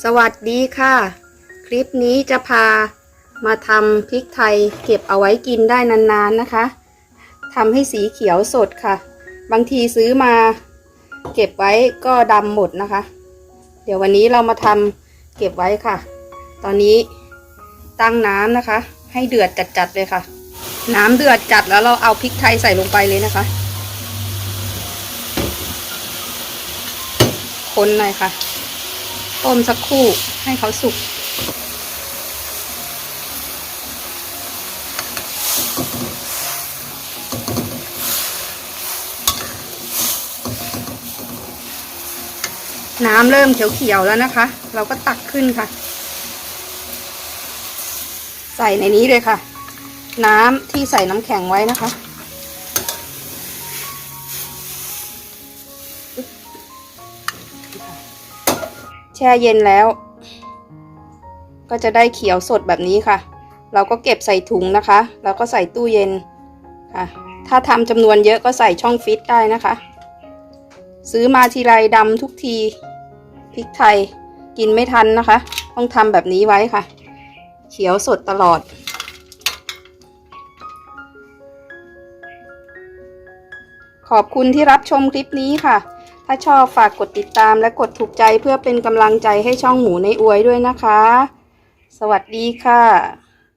สวัสดีค่ะ คลิปนี้จะพามาทำพริกไทยเก็บเอาไว้กินได้นานๆนะคะทำให้สีเขียวสดค่ะ บางทีซื้อมาเก็บไว้ก็ดำหมดนะคะ เดี๋ยววันนี้เรามาทำเก็บไว้ค่ะ ตอนนี้ตั้งน้ำนะคะ ให้เดือดจัดๆเลยค่ะ น้ำเดือดจัดแล้วเราเอาพริกไทยใส่ลงไปเลยนะคะ คนหน่อยค่ะ ต้มสักครู่ให้เขาสุก น้ำเริ่มเขียวๆแล้วนะคะ เราก็ตักขึ้นค่ะ ใส่ในนี้เลยค่ะ น้ำที่ใส่น้ำแข็งไว้นะคะ แช่เย็นแล้ว ก็จะได้เขียวสดแบบนี้ค่ะ เราก็เก็บใส่ถุงนะคะ แล้วก็ใส่ตู้เย็นค่ะ ถ้าทำจำนวนเยอะก็ใส่ช่องฟิตได้นะคะ ซื้อมาทีไรดำทุกทีพริกไทยกินไม่ทันนะคะ ต้องทำแบบนี้ไว้ค่ะ เขียวสดตลอดขอบคุณที่รับชมคลิปนี้ค่ะ ถ้าชอบฝากกดติดตามและกดถูกใจเพื่อเป็นกำลังใจให้ช่องหมูในอวยด้วยนะคะ สวัสดีค่ะ